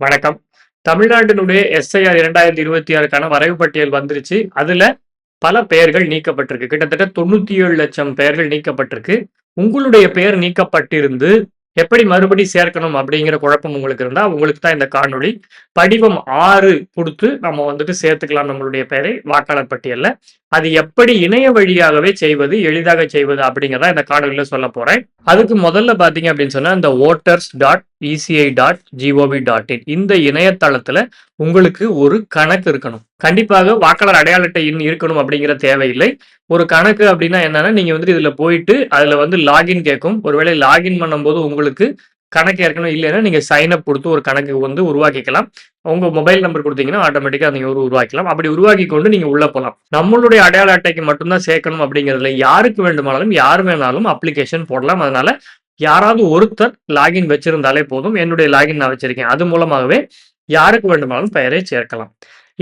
வணக்கம். தமிழ்நாட்டினுடைய எஸ்ஐஆர் இரண்டாயிரத்தி இருபத்தி ஆறுக்கான வரைவு பட்டியல் வந்துருச்சு. அதுல பல பெயர்கள் நீக்கப்பட்டிருக்கு. கிட்டத்தட்ட தொண்ணூத்தி ஏழு லட்சம் பெயர்கள் நீக்கப்பட்டிருக்கு. உங்களுடைய பெயர் நீக்கப்பட்டிருந்து எப்படி மறுபடி சேர்க்கணும் அப்படிங்கிற குழப்பம் உங்களுக்கு இருந்தா உங்களுக்கு தான் இந்த காணொளி படிவம் ஆறு கொடுத்து நம்ம வந்துட்டு சேர்த்துக்கலாம் நம்மளுடைய பெயரை வாக்காளர் பட்டியல்ல. அது எப்படி இணைய வழியாகவே செய்வது எளிதாக செய்வது அப்படிங்கிறத இந்த காணொலியில் சொல்ல போறேன். அதுக்கு முதல்ல பாத்தீங்க அப்படின்னு சொன்னா இந்த voters dot ECI dot GOV dot in இந்த இணையதளத்துல உங்களுக்கு ஒரு கணக்கு இருக்கணும். கண்டிப்பாக வாக்காளர் அடையாள அட்டை இருக்கணும் அப்படிங்கிற தேவையில்லை. ஒரு கணக்கு அப்படின்னா என்னன்னா நீங்க வந்துட்டு இதுல போயிட்டு அதுல வந்து லாகின் கேட்கும். ஒருவேளை லாகின் பண்ணும்போது உங்களுக்கு கணக்கு ஏற்கனவே இல்லைன்னா நீங்கள் சைன் அப் கொடுத்து ஒரு கணக்கு வந்து உருவாக்கிக்கலாம். உங்கள் மொபைல் நம்பர் கொடுத்தீங்கன்னா ஆட்டோமேட்டிக்காக நீங்கள் ஒரு உருவாக்கலாம். அப்படி உருவாக்கி கொண்டு நீங்கள் உள்ளே போகலாம் நம்மளுடைய அடையாள அட்டைக்கு மட்டும்தான் சேர்க்கணும் அப்படிங்கிறதுல யாருக்கு வேண்டுமானாலும் யார் வேணாலும் அப்ளிகேஷன் போடலாம். அதனால யாராவது ஒருத்தர் லாகின் வச்சிருந்தாலே போதும். என்னுடைய லாகின் நான் வச்சிருக்கேன். அது மூலமாகவே யாருக்கு வேண்டுமானாலும் பெயரை சேர்க்கலாம்.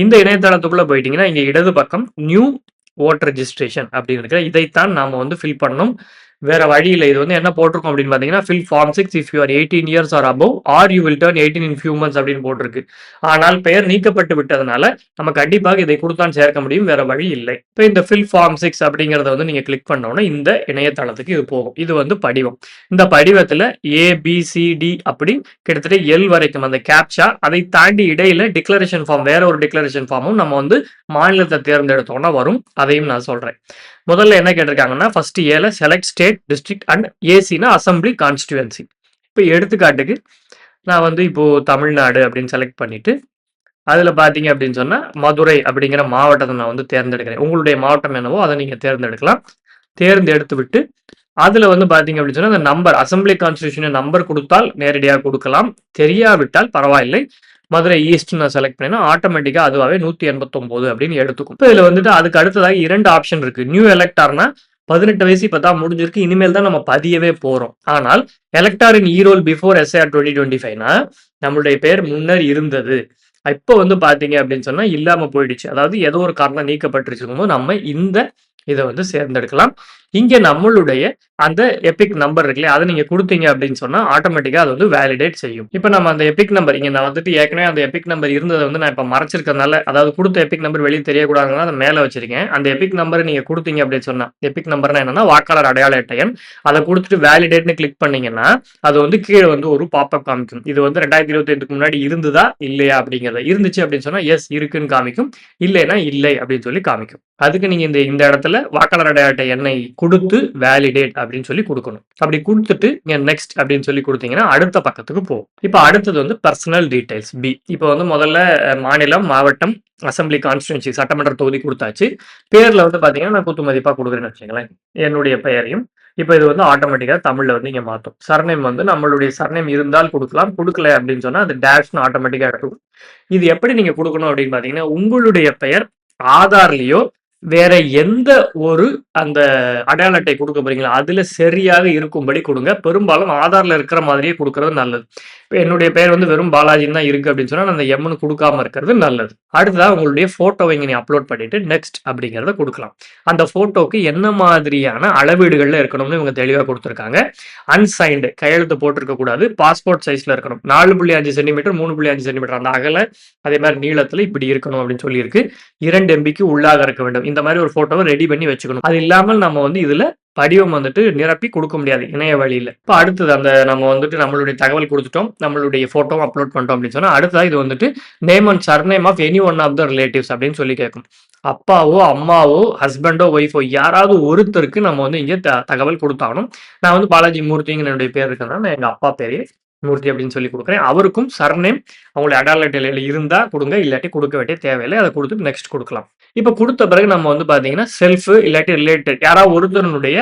இந்த இணையதளத்துக்குள்ளே போயிட்டீங்கன்னா இங்கே இடது பக்கம் நியூ ஓட்டர் ரெஜிஸ்ட்ரேஷன் அப்படின்னு இருக்கிற இதைத்தான் நாம் வந்து ஃபில் பண்ணணும். வேற வழி இல்லை இது வந்து என்ன போட்டிருக்கோம் அப்படின்னு பார்த்தீங்கன்னா fill form six if you are eighteen years or above or you will turn eighteen in few months அப்படின்னு போட்டிருக்கு. ஆனால் பெயர் நீக்கப்பட்டு விட்டதுனால நம்ம கண்டிப்பாக இதை கொடுத்தான் சேர்க்க முடியும் வேற வழி இல்லை. இப்போ இந்த ஃபில் ஃபார்ம் சிக்ஸ் அப்படிங்கிறத வந்து நீங்க கிளிக் பண்ணோன்னா இந்த இணையதளத்துக்கு இது போகும். இது வந்து படிவம். இந்த படிவத்துல ஏபிசிடி அப்படி கிட்டத்தட்ட எல் வரைக்கும் அந்த கேப்சா அதை தாண்டி இடையில டிக்ளரேஷன் ஃபார்ம் வேற ஒரு டிக்ளரேஷன் ஃபார்மும் நம்ம வந்து மாநிலத்தை தேர்ந்தெடுத்தோம்னா வரும். அதையும் நான் சொல்றேன். முதல்ல என்ன கேட்டிருக்காங்கன்னா ஃபர்ஸ்ட் ஏல செலக்ட் ஸ்டேட் டிஸ்ட்ரிக்ட் அண்ட் ஏசினா அசம்பிளி கான்ஸ்டியூவன்சி இப்போ எடுத்துக்காட்டுக்கு நான் வந்து இப்போ தமிழ்நாடு அப்படின்னு செலக்ட் பண்ணிட்டு அதில் பார்த்தீங்க அப்படின்னு சொன்னால் மதுரை அப்படிங்கிற மாவட்டத்தை நான் வந்து தேர்ந்தெடுக்கிறேன். உங்களுடைய மாவட்டம் என்னவோ அதை நீங்கள் தேர்ந்தெடுக்கலாம். தேர்ந்தெடுத்து விட்டு அதில் வந்து பார்த்தீங்க அப்படின்னு சொன்னால் அந்த நம்பர் அசம்பிளி கான்ஸ்டியூஷன் நம்பர் கொடுத்தால் நேரடியாக கொடுக்கலாம். தெரியாவிட்டால் பரவாயில்லை. மதுரை ஈஸ்ட் நான் செலக்ட் பண்ணேன்னா ஆட்டோமேட்டிக்காக அதுவாகவே நூற்றி எண்பத்தொம்போது அப்படின்னு எடுத்துக்கும். இப்போ இதில் வந்துட்டு அதுக்கு அடுத்ததாக இரண்டு ஆப்ஷன் இருக்கு. நியூ எலக்டார்னா பதினெட்டு வயசு இப்போ தான் முடிஞ்சிருக்கு. இனிமேல் தான் நம்ம பதியவே போகிறோம் ஆனால் elector in e roll before SAR twenty twenty ஃபைவ்னா நம்மளுடைய பேர் முன்னர் இருந்தது. இப்போ வந்து பார்த்தீங்க அப்படின்னு சொன்னால் இல்லாமல் போயிடுச்சு. அதாவது ஏதோ ஒரு காரணம் நீக்கப்பட்டிருச்சுக்கும் நம்ம இந்த இதை வந்து சேர்ந்தெடுக்கலாம். இங்க நம்மளுடைய அந்த எபிக் நம்பர் இருக்குல்லையா அதை நீங்க கொடுத்தீங்க அப்படின்னு சொன்னா ஆட்டோமேட்டிக்கா அது வந்து வேலிடேட் செய்யும். இப்போ நம்ம அந்த எபிக் நம்பர் இங்க நான் வந்துட்டு ஏற்கனவே அந்த எபிக் நம்பர் இருந்ததை வந்து நான் இப்ப மறைச்சிருக்கனால அதாவது கொடுத்த எபிக் நம்பர் வெளியே தெரியக்கூடாதுன்னா அதை மேல வச்சிருக்கேன். அந்த எபிக் நம்பர் நீங்க கொடுத்தீங்க அப்படின்னு சொன்னா எபிக் நம்பர்னா என்னன்னா வாக்காளர் அடையாள அட்டையன் அதை கொடுத்துட்டு வேலிடேட்னு கிளிக் பண்ணீங்கன்னா அது வந்து கீழே வந்து ஒரு பாப்அப் காமிக்கும். இது வந்து ரெண்டாயிரத்தி இருபத்தி ஐந்துக்கு முன்னாடி இருந்ததா இல்லையா அப்படிங்கிறத. இருந்துச்சு அப்படின்னு சொன்னா எஸ் இருக்குன்னு காமிக்கும். இல்லைன்னா இல்லை அப்படின்னு சொல்லி காமிக்கும். அதுக்கு நீங்க இந்த இந்த இடத்துல வாக்காளர் அடையாட்ட எண்ணை கொடுத்து வேலிடேட் அப்படின்னு சொல்லி கொடுக்கணும். அப்படி கொடுத்துட்டு இங்க நெக்ஸ்ட் அப்படின்னு சொல்லி கொடுத்தீங்கன்னா அடுத்த பக்கத்துக்கு போகும். இப்போ அடுத்தது வந்து பர்சனல் டீடைல்ஸ் பி இப்போ வந்து முதல்ல மாநிலம் மாவட்டம் அசம்பிளி கான்ஸ்டுவன்சி சட்டமன்ற தொகுதி கொடுத்தாச்சு. பேர்ல வந்து பாத்தீங்கன்னா நான் குத்து மதிப்பா கொடுக்குறேன்னு வச்சுங்களேன் என்னுடைய பெயரையும். இப்போ இது வந்து ஆட்டோமேட்டிக்கா தமிழ்ல வந்து இங்க மாற்றும் சர்நேம் வந்து நம்மளுடைய சர்நேம் இருந்தால் கொடுக்கலாம் கொடுக்கல அப்படின்னு சொன்னா அது டேஷ்னு ஆட்டோமேட்டிக்காக இருக்கும் இது எப்படி நீங்க கொடுக்கணும் அப்படின்னு பாத்தீங்கன்னா உங்களுடைய பெயர் ஆதார்லயோ வேற எந்த ஒரு அந்த அடையாள அட்டை கொடுக்க போறீங்களா அதுல சரியாக இருக்கும்படி கொடுங்க. பெரும்பாலும் ஆதார்ல இருக்கிற மாதிரியே கொடுக்கறது நல்லது. இப்போ என்னுடைய பெயர் வந்து வெறும் பாலாஜின்னு தான் இருக்கு அப்படின்னு சொன்னா அந்த எம்னு கொடுக்காம இருக்கிறது நல்லது. அடுத்ததா உங்களுடைய போட்டோவை இங்க நீ அப்லோட் பண்ணிட்டு நெக்ஸ்ட் அப்படிங்கிறத கொடுக்கலாம். அந்த போட்டோக்கு என்ன மாதிரியான அளவீடுகள்ல இருக்கணும்னு இவங்க தெளிவா கொடுத்துருக்காங்க. அன்சைன்டு கையெழுத்து போட்டிருக்க கூடாது. பாஸ்போர்ட் சைஸ்ல இருக்கணும். நாலு புள்ளி அஞ்சு சென்டிமீட்டர் மூணு புள்ளி அஞ்சு சென்டிமீட்டர். அந்த அகல அதே மாதிரி நீளத்துல இப்படி இருக்கணும் அப்படின்னு சொல்லியிருக்கு. இரண்டு எம்பிக்கு உள்ளாக இருக்க வேண்டும். இந்த மாதிரி ஒரு போட்டோவை ரெடி பண்ணி வச்சுக்கணும். அது இல்லாமல் நம்ம வந்து இதுல படிவம் வந்துட்டு நிரப்பி கொடுக்க முடியாது இணைய வழியில். இப்போ அடுத்தது அந்த நம்ம வந்துட்டு நம்மளுடைய தகவல் கொடுத்துட்டோம் நம்மளுடைய ஃபோட்டோவும் அப்லோட் பண்ணிட்டோம் அப்படின்னு சொன்னால் அடுத்ததாக இது வந்துட்டு name and surname of any one of the relatives அப்படின்னு சொல்லி கேட்கும். அப்பாவோ அம்மாவோ ஹஸ்பண்டோ ஒய்ஃபோ யாராவது ஒருத்தருக்கு நம்ம வந்து இங்கே த- தகவல் கொடுத்தாகணும். நான் வந்து பாலாஜி மூர்த்திங்கிற என்னுடைய பேர் இருக்கிறதுனால நான் எங்கள் அப்பா பேரே மூர்த்தி அப்படின்னு சொல்லி கொடுக்குறேன். அவருக்கும் சர்நேம் அவங்களுடைய அடையாள அட்டையில இருந்தால் கொடுங்க இல்லாட்டி கொடுக்க வேண்டிய தேவையில்லை. அதை கொடுத்துட்டு நெக்ஸ்ட் கொடுக்கலாம். இப்போ கொடுத்த பிறகு நம்ம வந்து பாத்தீங்கன்னா செல்ஃப் இல்லாட்டி ரிலேட்டட் யாராவது ஒருத்தருடைய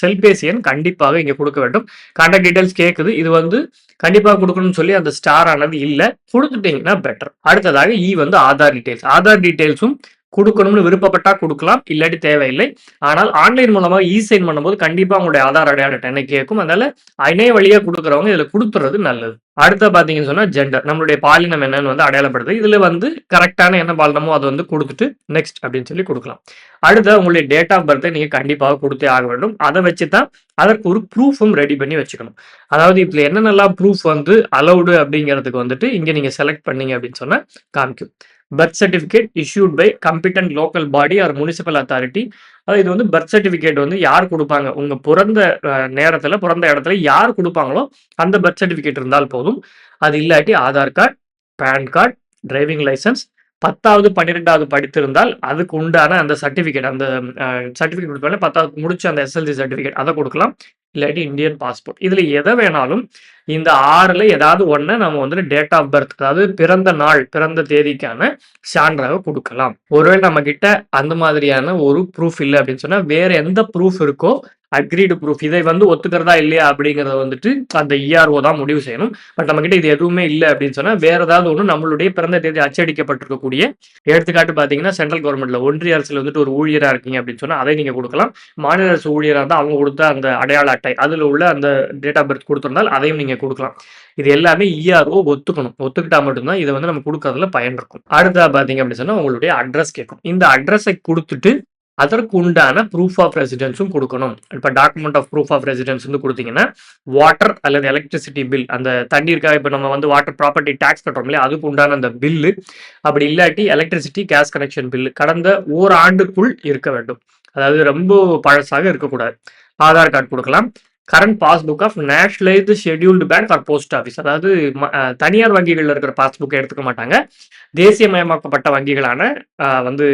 செல்பேசி எண் கண்டிப்பாக இங்க கொடுக்க வேண்டும். கான்டாக்ட் டீடைல்ஸ் கேட்குது இது வந்து கண்டிப்பாக கொடுக்கணும்னு சொல்லி அந்த ஸ்டார் ஆனது இல்ல. கொடுத்துட்டீங்கன்னா பெட்டர் அடுத்ததாக இ வந்து ஆதார் டீடைல்ஸ் ஆதார் டீடைல்ஸும் கொடுக்கணும்னு விருப்பப்பட்டா கொடுக்கலாம் இல்லாட்டி தேவையில்லை. ஆனால் ஆன்லைன் மூலமாக இ சைன் பண்ணும்போது கண்டிப்பா உங்களுடைய ஆதார் அடையாள அட்டை கேட்கும். அதனால இணைய வழியா கொடுக்குறவங்க இதுல கொடுத்துறது நல்லது. அடுத்த பார்த்தீங்கன்னு சொன்னா ஜெண்டர். நம்மளுடைய பாலினம் என்னன்னு வந்து அடையாளப்படுது. இதுல வந்து கரெக்டான என்ன பாலினமோ அதை வந்து கொடுத்துட்டு நெக்ஸ்ட் அப்படின்னு சொல்லி கொடுக்கலாம் அடுத்த உங்களுடைய டேட் ஆஃப் பர்த்தை நீங்க கண்டிப்பாக கொடுத்தே ஆக வேண்டும். அதை வச்சு தான் அதற்கு ஒரு ப்ரூஃபும் ரெடி பண்ணி வச்சுக்கணும். அதாவது இதுல என்னென்னலாம் ப்ரூஃப் வந்து அலௌடு அப்படிங்கிறதுக்கு வந்துட்டு இங்க நீங்க செலக்ட் பண்ணீங்க அப்படின்னு சொன்னா காமிக்கும். Birth certificate issued by competent local body or municipal authority. அதாவது இது வந்து பர்த் சர்டிஃபிகேட் வந்து யார் கொடுப்பாங்க உங்கள் பிறந்த நேரத்தில் பிறந்த இடத்துல யார் கொடுப்பாங்களோ அந்த பர்த் சர்டிஃபிகேட் இருந்தால் போதும். அது இல்லாட்டி Aadhaar card PAN card, driving licence 10வது, 12வது படித்திருந்தால் அதுக்கு உண்டான அந்த சர்டிஃபிகேட் அந்த சர்டிஃபிகேட் குடுப்பாங்கல்ல 10வது முடிச்ச அந்த எஸ்எல்சி சர்டிஃபிகேட் அதை கொடுக்கலாம் இல்லாட்டி இந்தியன் பாஸ்போர்ட். இதில் எதை வேணாலும் இந்த ஆறில் ஏதாவது ஒன்று நம்ம வந்துட்டு டேட் ஆஃப் பர்த் அதாவது பிறந்த நாள், பிறந்த தேதிக்கான சான்றாக கொடுக்கலாம் ஒருவேளை நம்ம கிட்ட அந்த மாதிரியான ஒரு ப்ரூஃப் இல்லை அப்படின்னு சொன்னால் வேற எந்த ப்ரூஃப் இருக்கோ அக்ரீடு ப்ரூஃப் இதை வந்து ஒத்துக்கிறதா இல்லையா அப்படிங்கிறத வந்துட்டு அந்த இஆர்ஓ தான் முடிவு செய்யணும். பட் நம்மகிட்ட இது எதுவுமே இல்லை அப்படின்னு சொன்னால் வேற ஏதாவது ஒன்று நம்மளுடைய பிறந்த தேதி அச்சடிக்கப்பட்டிருக்கக்கூடிய எடுத்துக்காட்டு பார்த்தீங்கன்னா, சென்ட்ரல் கவர்மெண்ட்ல ஒன்றிய அரசுல வந்துட்டு ஒரு ஊழியராக இருக்கீங்க அப்படின்னு சொன்னால் அதை நீங்கள் கொடுக்கலாம் மாநில அரசு ஊழியராக இருந்தால் அவங்க கொடுத்த அந்த அடையாள அட்டை, அதில் உள்ள அந்த டேட் ஆஃப் பர்த் கொடுத்துருந்தால் அதையும் நீங்கள் கொடுக்கலாம் இது எல்லாமே இஆர்ஓ ஒத்துக்கணும். ஒத்துக்கிட்டா மட்டும்தான் இதை வந்து நம்ம கொடுக்கறதுல பயன் இருக்கும். அடுத்த பார்த்தீங்க அப்படின்னு சொன்னால் உங்களுடைய அட்ரஸ் கேட்கும். இந்த அட்ரஸை கொடுத்துட்டு அதற்கு உண்டான ப்ரூஃப் ஆஃப் ரெசிடென்ஸும் கொடுக்கணும் இப்போ document of proof of residence வந்து கொடுத்தீங்கன்னா வாட்டர் அல்லது எலக்ட்ரிசிட்டி பில் அந்த தண்ணீருக்காக இப்போ நம்ம வந்து வாட்டர் ப்ராப்பர்ட்டி டேக்ஸ் கட்டுறோம் இல்லையா? அதுக்கு உண்டான அந்த பில்லு. அப்படி இல்லாட்டி எலக்ட்ரிசிட்டி, கேஸ் கனெக்ஷன் பில்லு கடந்த ஓராண்டுக்குள் இருக்க வேண்டும். அதாவது ரொம்ப பழசாக இருக்கக்கூடாது. ஆதார் கார்ட் கொடுக்கலாம் current passbook of nationalised scheduled bank or post office அதாவது தனியார் வங்கிகளில் இருக்கிற பாஸ்புக்கை எடுத்துக்க மாட்டாங்க. தேசியமயமாக்கப்பட்ட வங்கிகளான வந்து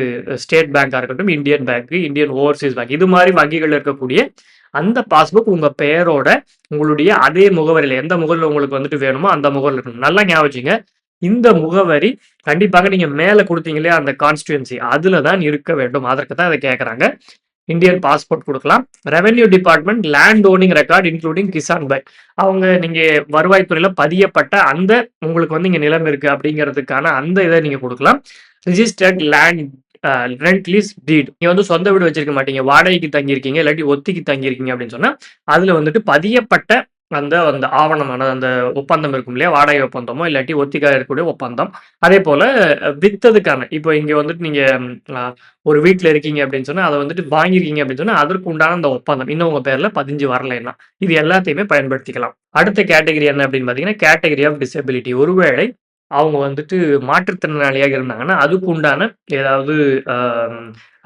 ஸ்டேட் பேங்காக இருக்கட்டும், Indian bank, Indian overseas bank இது மாதிரி வங்கிகளில் இருக்கக்கூடிய அந்த பாஸ்புக் உங்க பெயரோட உங்களுடைய அதே முகவரியில் எந்த முகவரில் உங்களுக்கு வந்துட்டு வேணுமோ அந்த முகவரில் இருக்கணும். நல்லா ஞாபகம் இந்த முகவரி கண்டிப்பாக நீங்க மேலே கொடுத்தீங்களே அந்த கான்ஸ்டிட்யூயன்சி அதுல தான் இருக்க வேண்டும். அதற்கு தான் அதை கேட்குறாங்க இந்தியன் பாஸ்போர்ட் கொடுக்கலாம். Revenue department land owning record including Kisan by அவங்க நீங்க வருவாய்த்துறையில பதியப்பட்ட அந்த உங்களுக்கு வந்து இங்க நிலம் இருக்கு அப்படிங்கிறதுக்கான அந்த இதை நீங்க கொடுக்கலாம். ரிஜிஸ்டர்ட் லேண்ட் அ ரெண்ட் லீஸ் டீட் நீங்கள் வந்து சொந்த வீடு வச்சிருக்க மாட்டீங்க. வாடகைக்கு தங்கியிருக்கீங்க, இல்லாட்டி ஒத்திக்கு தங்கியிருக்கீங்க அப்படின்னு சொன்னா, அதுல வந்துட்டு பதியப்பட்ட அந்த அந்த ஆவணமான அந்த ஒப்பந்தம் இருக்கும் இல்லையா? வாடகை ஒப்பந்தமோ இல்லாட்டி ஒத்திக்காக இருக்கக்கூடிய ஒப்பந்தம். அதே போல வித்ததுக்கான இப்போ இங்கே வந்துட்டு நீங்க ஒரு வீட்டில் இருக்கீங்க அப்படின்னு சொன்னால் அதை வந்துட்டு வாங்கியிருக்கீங்க அப்படின்னு சொன்னால் அதற்கு உண்டான அந்த ஒப்பந்தம் இன்னும் உங்கள் பேர்ல பதிஞ்சு வரலைன்னா, இது எல்லாத்தையுமே பயன்படுத்திக்கலாம். அடுத்த கேட்டகரி என்ன அப்படின்னு பார்த்தீங்கன்னா, கேட்டகரி ஆஃப் டிசபிலிட்டி ஒருவேளை அவங்க வந்துட்டு மாற்றுத்திறனாளியாக இருந்தாங்கன்னா, அதுக்கு உண்டான ஏதாவது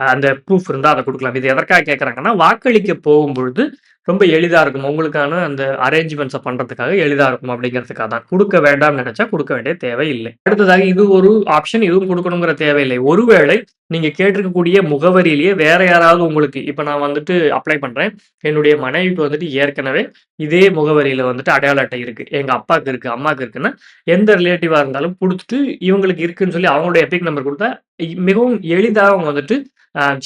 அந்த ப்ரூஃப் இருந்தால் அதை கொடுக்கலாம் இது எதற்காக கேட்கறாங்கன்னா, வாக்களிக்க போகும்பொழுது ரொம்ப எளிதா இருக்கும். உங்களுக்கான அந்த அரேஞ்ச்மெண்ட்ஸை பண்றதுக்காக எளிதா இருக்கும் அப்படிங்கிறதுக்காக தான். கொடுக்க வேண்டாம்னு நினச்சா கொடுக்க வேண்டிய தேவை இல்லை. அடுத்ததாக இது ஒரு ஆப்ஷன் இதுவும் கொடுக்கணுங்கிற தேவையில்லை. ஒருவேளை நீங்க கேட்டிருக்கக்கூடிய முகவரியிலேயே வேற யாராவது உங்களுக்கு இப்ப நான் வந்துட்டு அப்ளை பண்றேன். என்னுடைய மனைவிக்கு வந்துட்டு ஏற்கனவே இதே முகவரியில வந்துட்டு அடையாள அட்டை இருக்கு. எங்க அப்பாவுக்கு இருக்கு, அம்மாவுக்கு இருக்குன்னா, எந்த ரிலேட்டிவா இருந்தாலும் கொடுத்துட்டு இவங்களுக்கு இருக்குன்னு சொல்லி அவங்களுடைய எபிக் நம்பர் கொடுத்தா இ மிகவும் எளிதாக அவங்க வந்துட்டு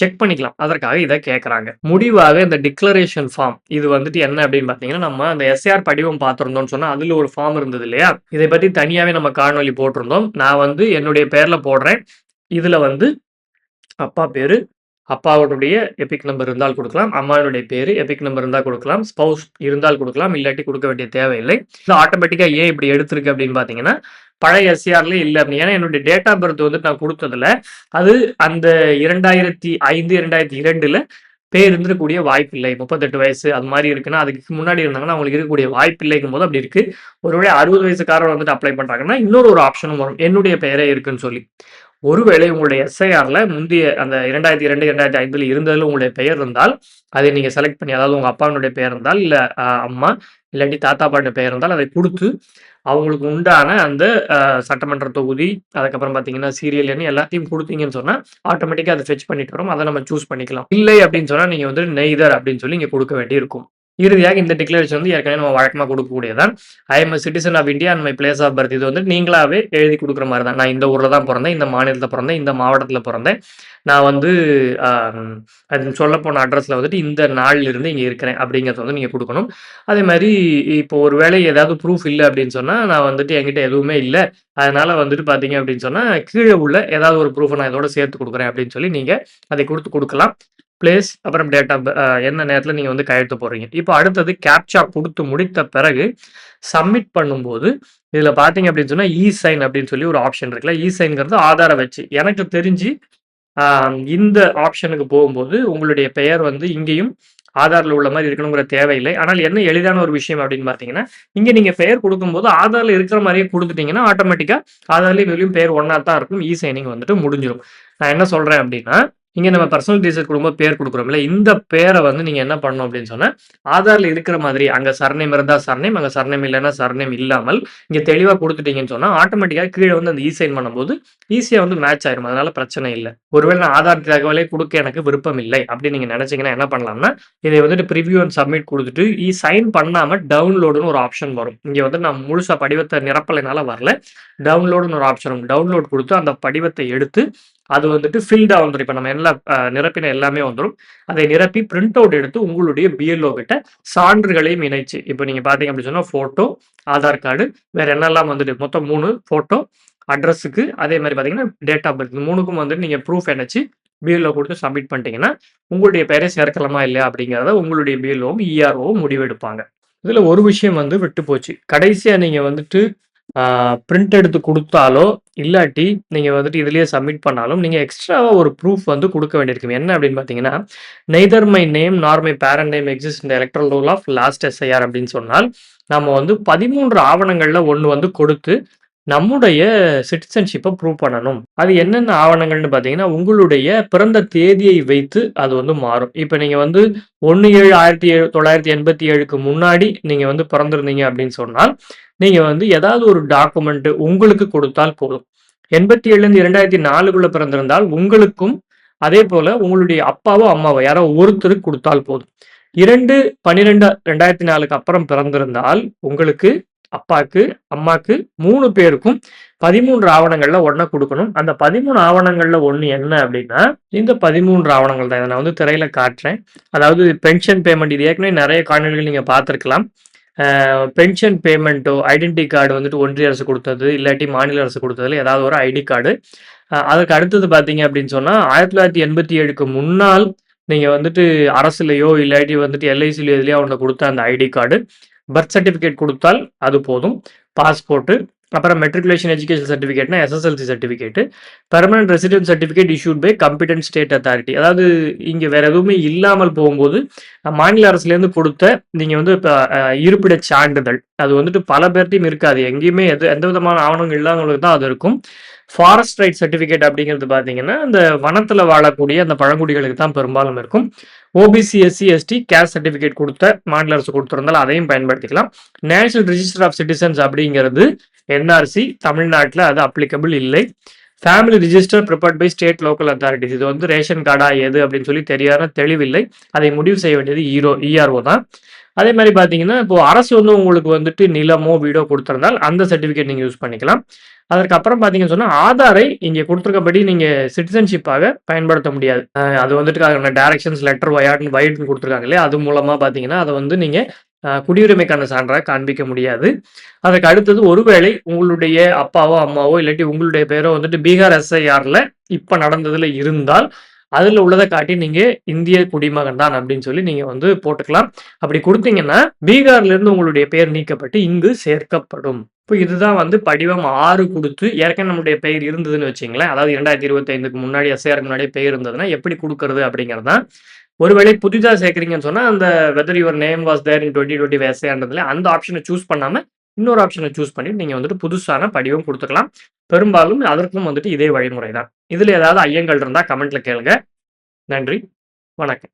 செக் பண்ணிக்கலாம். அதற்காக இதை கேட்குறாங்க முடிவாக இந்த டிக்ளரேஷன் ஃபார்ம் இது வந்துட்டு என்ன அப்படின்னு பார்த்தீங்கன்னா, நம்ம அந்த எஸ்ஏஆர் படிவம் பார்த்துருந்தோம்னு சொன்னால் அதில் ஒரு ஃபார்ம் இருந்தது இல்லையா? இதை பற்றி தனியாகவே நம்ம காணொலி போட்டிருந்தோம். நான் வந்து என்னுடைய பேரில் போடுறேன். இதில் வந்து அப்பா பேர் அப்பாவுடைய எபிக் நம்பர் இருந்தால் கொடுக்கலாம் அம்மாவினுடைய பேர் எபிக் நம்பர் இருந்தால் கொடுக்கலாம் ஸ்பவுஸ் இருந்தால் கொடுக்கலாம் இல்லாட்டி கொடுக்க வேண்டிய தேவையில்லை. இது ஆட்டோமேட்டிக்காக ஏன் இப்படி எடுத்திருக்கு அப்படின்னு பார்த்தீங்கன்னா, பழைய எஸ்சிஆர்ல இல்லை அப்படின்னு. ஏன்னா என்னுடைய டேட் ஆஃப் பர்த் வந்துட்டு நான் கொடுத்ததில்ல அது அந்த 2005, 2002ல பேர் இருந்திருக்கக்கூடிய வாய்ப்பில்லை. 38 வயசு அது மாதிரி இருக்குன்னா, அதுக்கு முன்னாடி இருந்தாங்கன்னா, அவங்களுக்கு இருக்கக்கூடிய வாய்ப்பு போது அப்படி இருக்கு. ஒருவேளை 60 வயசுக்காரர் வந்துட்டு அப்ளை பண்றாங்கன்னா, இன்னொரு ஒரு ஆப்ஷனும் வரும். என்னுடைய பெயரே இருக்குன்னு சொல்லி. ஒருவேளை உங்களுடைய எஸ்ஐஆர்ல முந்தைய அந்த இரண்டாயிரத்தி இரண்டு இரண்டாயிரத்தி ஐந்தில் இருந்ததில் உங்களுடைய பெயர் இருந்தால், அதை நீங்க செலக்ட் பண்ணி அதாவது உங்க அப்பாவினுடைய பெயர் இருந்தால், இல்ல அம்மா இல்லாட்டி தாத்தா, பாட்டி பெயர் இருந்தால் அதை கொடுத்து அவங்களுக்கு உண்டான அந்த சட்டமன்ற தொகுதி, அதுக்கப்புறம் பார்த்தீங்கன்னா, சீரியல் என்ன எல்லாத்தையும் கொடுத்தீங்கன்னு சொன்னா, ஆட்டோமேட்டிக்கா அதை ஃபெச் பண்ணிட்டு வரும். அதை நம்ம சூஸ் பண்ணிக்கலாம். இல்லை அப்படின்னு சொன்னா, நீங்க வந்து நெய்தர் அப்படின்னு சொல்லி இங்க கொடுக்க வேண்டியிருக்கும். இறுதியாக இந்த டிக்ளரேஷன் வந்து ஏற்கனவே நம்ம வழக்கமாக கொடுக்கக்கூடியதான் I am citizen of India and my place of birth இது வந்து நீங்களாவே எழுதி கொடுக்குற மாதிரி தான். நான் இந்த ஊரில் தான் பிறந்தேன் இந்த மாநிலத்தில் பிறந்தேன் இந்த மாவட்டத்தில் பிறந்தேன். நான் வந்து அது சொல்லப்போன அட்ரஸ்ல வந்துட்டு இந்த நாளில் இருந்து இங்கே இருக்கிறேன் அப்படிங்கிறத வந்து நீங்கள் கொடுக்கணும். அதே மாதிரி இப்போ ஒரு வேளை ஏதாவது ப்ரூஃப் இல்லை அப்படின்னு சொன்னால் நான் வந்துட்டு என்கிட்ட எதுவுமே இல்லை. அதனால் வந்துட்டு பார்த்தீங்க அப்படின்னு சொன்னால் கீழே உள்ள ஏதாவது ஒரு ப்ரூஃபை நான் இதோட சேர்த்து கொடுக்குறேன் அப்படின்னு சொல்லி நீங்கள் அதை கொடுத்து கொடுக்கலாம். பிளேஸ் அப்புறம் டேட்டா uh, என்ன நேரத்தில் நீங்கள் வந்து கையெழுத்து போடுறீங்க. இப்போ அடுத்தது கேப்சா கொடுத்து முடித்த பிறகு சப்மிட் பண்ணும்போது, இதில் பார்த்தீங்க அப்படின்னு சொன்னால் இ சைன் அப்படின்னு சொல்லி ஒரு ஆப்ஷன் இருக்குல்ல. இ சைன்ங்கிறது ஆதாரம் வச்சு. எனக்கு தெரிஞ்சு இந்த ஆப்ஷனுக்கு போகும்போது, உங்களுடைய பெயர் வந்து இங்கேயும் ஆதாரில் உள்ள மாதிரி இருக்கணுங்கிற தேவையில்லை. ஆனால் என்ன எளிதான ஒரு விஷயம் அப்படின்னு பார்த்தீங்கன்னா, இங்கே நீங்கள் பெயர் கொடுக்கும்போது ஆதாரில் இருக்கிற மாதிரியே கொடுத்துட்டீங்கன்னா ஆட்டோமேட்டிக்காக ஆதார்லேயும் வெளியும் பெயர் ஒன்றா தான் இருக்கும். இ சைனிங் வந்துட்டு முடிஞ்சிடும் நான் என்ன சொல்கிறேன் அப்படின்னா, இங்க நம்ம பெர்சனல் டீட்டெயில்ஸ் குடுக்கும்போது பேர் குடுக்குறோம்ல, இந்த பேர வந்து நீங்க என்ன பண்ணணும் அப்படின்னு சொன்னா, ஆதார்ல இருக்கிற மாதிரி அங்க சர்நேம் இருந்தா சர்நேம், அங்க சர்நேம் இல்லன்னா சர்நேம் இல்லாமல், இங்க தெளிவா குடுத்துட்டீங்கன்னு சொன்னா, ஆட்டோமேட்டிக்கா கீழ வந்து அந்த இ சைன் பண்ணும்போது, ஈஸியா வந்து மேட்ச் ஆயிரும். அதனால பிரச்சனை இல்ல. ஒருவேளை நான் ஆதார் தகவலே குடுக்க எனக்கு விருப்பம் இல்லை அப்படின்னு நீங்க நெனச்சீங்கன்னா என்ன பண்ணலாம்னா, இதை வந்துட்டு பிரிவ்யூ அண்ட் சப்மிட் குடுத்துட்டு, இ சைன் பண்ணாம டவுன்லோடுன்னு ஒரு ஆப்ஷன் வரும். இங்க வந்து நான் முழுசா படிவத்த நிரப்பலைனால வரல. டவுன்லோடுன்னு ஒரு ஆப்ஷன். டவுன்லோட் குடுத்து அந்த படிவத்தை எடுத்து, அது வந்துட்டு ஃபில்டாக வந்துடும் இப்போ நம்ம எல்லா நிரப்பின எல்லாமே வந்துடும் அதை நிரப்பி பிரிண்ட் அவுட் எடுத்து உங்களுடைய பிஎல்ஓ கிட்ட சான்றுகளையும் இணைச்சு, இப்போ நீங்கள் பார்த்தீங்க அப்படின்னு சொன்னால் ஃபோட்டோ, ஆதார் கார்டு, வேறு என்னெல்லாம் வந்துட்டு மொத்தம் மூணு ஃபோட்டோ, அட்ரஸுக்கு அதே மாதிரி பார்த்தீங்கன்னா, டேட் ஆஃப் பர்த் மூணுக்கும் வந்துட்டு நீங்கள் ப்ரூஃப் இணைச்சி பிஎல்ஓ கொடுத்து சப்மிட் பண்ணிட்டீங்கன்னா, உங்களுடைய பெயரை சேர்க்கலாமா இல்லையா அப்படிங்கிறத உங்களுடைய பிஎல்ஓவும், இஆர்ஓவும் முடிவெடுப்பாங்க. இதில் ஒரு விஷயம் வந்து விட்டு போச்சு. கடைசியாக நீங்கள் வந்துட்டு பிரிண்ட் எடுத்து கொடுத்தாலோ இல்லாட்டி நீங்கள் வந்துட்டு இதுலேயே சப்மிட் பண்ணாலும், நீங்கள் எக்ஸ்ட்ராவாக ஒரு ப்ரூஃப் வந்து கொடுக்க வேண்டியிருக்கும். என்ன அப்படின்னு பார்த்தீங்கன்னா, neither my name nor my parent name exist இந்த electoral roll of last SIR அப்படின்னு சொன்னால், நம்ம வந்து பதிமூன்று ஆவணங்களில் ஒன்று வந்து கொடுத்து, நம்முடைய சிட்டிசன்ஷிப்பை ப்ரூவ் பண்ணணும். அது என்னென்ன ஆவணங்கள்னு பார்த்தீங்கன்னா, உங்களுடைய பிறந்த தேதியை வைத்து அது வந்து மாறும். இப்போ நீங்கள் வந்து 1/7/1987க்கு முன்னாடி நீங்கள் வந்து பிறந்திருந்தீங்க அப்படின்னு சொன்னால், நீங்கள் வந்து ஏதாவது ஒரு டாக்குமெண்ட் உங்களுக்கு கொடுத்தால் போதும். 87லேருந்து 2004க்குள்ள பிறந்திருந்தால் உங்களுக்கும், அதே போல் உங்களுடைய அப்பாவோ, அம்மாவோ யாரோ ஒருத்தருக்கு கொடுத்தால் போதும். 2/12/2004க்கு அப்புறம் பிறந்திருந்தால், உங்களுக்கு, அப்பாக்கு, அம்மாக்கு மூணு பேருக்கும் 13 ஆவணங்கள்ல 1 கொடுக்கணும் அந்த 13 ஆவணங்கள்ல ஒன்று என்ன அப்படின்னா, இந்த 13 ஆவணங்கள் தான். இதை நான் வந்து திரையில காட்டுறேன். அதாவது பென்ஷன் பேமெண்ட் இது ஏற்கனவே நிறைய காணொலிகள் நீங்க பார்த்துருக்கலாம் பென்ஷன் பேமெண்ட்டோ, ஐடென்டி கார்டு வந்துட்டு ஒன்றிய அரசு கொடுத்தது இல்லாட்டி மாநில அரசு கொடுத்ததுல ஏதாவது ஒரு ஐடி கார்டு. அதுக்கு அடுத்தது பார்த்தீங்க அப்படின்னு சொன்னால் ஆயிரத்தி தொள்ளாயிரத்தி எண்பத்தி ஏழுக்கு முன்னால் நீங்கள் வந்துட்டு அரசுலையோ இல்லாட்டி வந்துட்டு எல்ஐசிலையோ இதுலையோ அவங்க கொடுத்த அந்த ஐடி கார்டு. பர்த் சர்டிஃபிகேட் கொடுத்தால் அது போதும். பாஸ்போர்ட்டு அப்புறம் matriculation education சர்டிஃபிகேட்னா SSLC certificate. Permanent resident certificate issued by competent state authority. அதாவது இங்கே வேற எதுவுமே இல்லாமல் போகும்போது, மாநில அரசுலேருந்து கொடுத்த நீங்க வந்து இப்போ இருப்பிட சான்றிதழ். அது வந்துட்டு பல பேர்த்தையும் இருக்காது. எங்கேயுமே எது எந்த விதமான ஆவணங்கள் இல்லாதவங்களுக்கு தான் அது இருக்கும். ஃபாரஸ்ட் ரைட் சர்டிபிகேட் அப்படிங்கிறது பார்த்தீங்கன்னா, அந்த வனத்தில் வாழக்கூடிய அந்த பழங்குடிகளுக்கு தான் பெரும்பாலும் இருக்கும். OBC, SC, ST caste certificate கொடுத்த மாநில அரசு கொடுத்துருந்தாலும் அதையும் பயன்படுத்திக்கலாம். நேஷனல் ரிஜிஸ்டர் ஆஃப் சிட்டிசன்ஸ் அப்படிங்கிறது என்ஆர்சி தமிழ்நாட்டில் அது அப்ளிகபிள் இல்லை. Family register prepared by state local authorities இது வந்து ரேஷன் கார்டா எது அப்படின்னு சொல்லி தெரியாத தெளிவில்லை. அதை முடிவு செய்ய வேண்டியது ஈரோ இஆர்ஓ தான். அதே மாதிரி பார்த்தீங்கன்னா, இப்போ அரசு வந்து உங்களுக்கு வந்துட்டு நிலமோ, வீடோ கொடுத்துருந்தால் அந்த சர்டிஃபிகேட் நீங்கள் யூஸ் பண்ணிக்கலாம். அதற்கு அப்புறம் பார்த்தீங்கன்னு சொன்னா, ஆதாரை இங்கே கொடுத்துருக்கபடி நீங்க சிட்டிசன்ஷிப்பாக பயன்படுத்த முடியாது. அது வந்துட்டு அதுக்கான டைரக்ஷன்ஸ் லெட்டர் வயாட்ன்னு வைட்ன்னு கொடுத்துருக்காங்க இல்லையா? அது மூலமா பார்த்தீங்கன்னா, அதை வந்து நீங்க குடியுரிமைக்கான சான்றாக காண்பிக்க முடியாது. அதற்கு அடுத்தது ஒருவேளை உங்களுடைய அப்பாவோ, அம்மாவோ இல்லாட்டி உங்களுடைய பேரோ வந்துட்டு பீகார் எஸ்ஐஆர்ல இப்ப நடந்ததுல இருந்தால், அதில் உள்ளதை காட்டி நீங்கள் இந்திய குடிமகன் தான் அப்படின்னு சொல்லி நீங்கள் வந்து போட்டுக்கலாம். அப்படி கொடுத்தீங்கன்னா பீகார்லேருந்து உங்களுடைய பெயர் நீக்கப்பட்டு இங்கு சேர்க்கப்படும். இப்போ இதுதான் வந்து படிவம் ஆறு கொடுத்து ஏற்கனவே நம்முடைய பெயர் இருந்ததுன்னு வச்சிங்களேன் அதாவது 2025க்கு முன்னாடி எஸ்ஐஆர்க்கு முன்னாடியே பெயர் இருந்ததுன்னா, எப்படி கொடுக்கறது அப்படிங்கிறது தான். ஒருவேளை புதிதாக சேர்க்குறீங்கன்னு சொன்னால் அந்த whether your name was there in twenty twenty எஸ்ஏன்றதுல அந்த ஆப்ஷனை சூஸ் பண்ணாமல் இன்னொரு ஆப்ஷனை சூஸ் பண்ணி நீங்கள் வந்துட்டு புதுசான படிவம் கொடுத்துக்கலாம் பெரும்பாலும் அதற்கும் வந்துட்டு இதே வழிமுறை தான். இதில் ஏதாவது ஐயங்கள் இருந்தால் கமெண்ட்டில் கேளுங்க. நன்றி. வணக்கம்.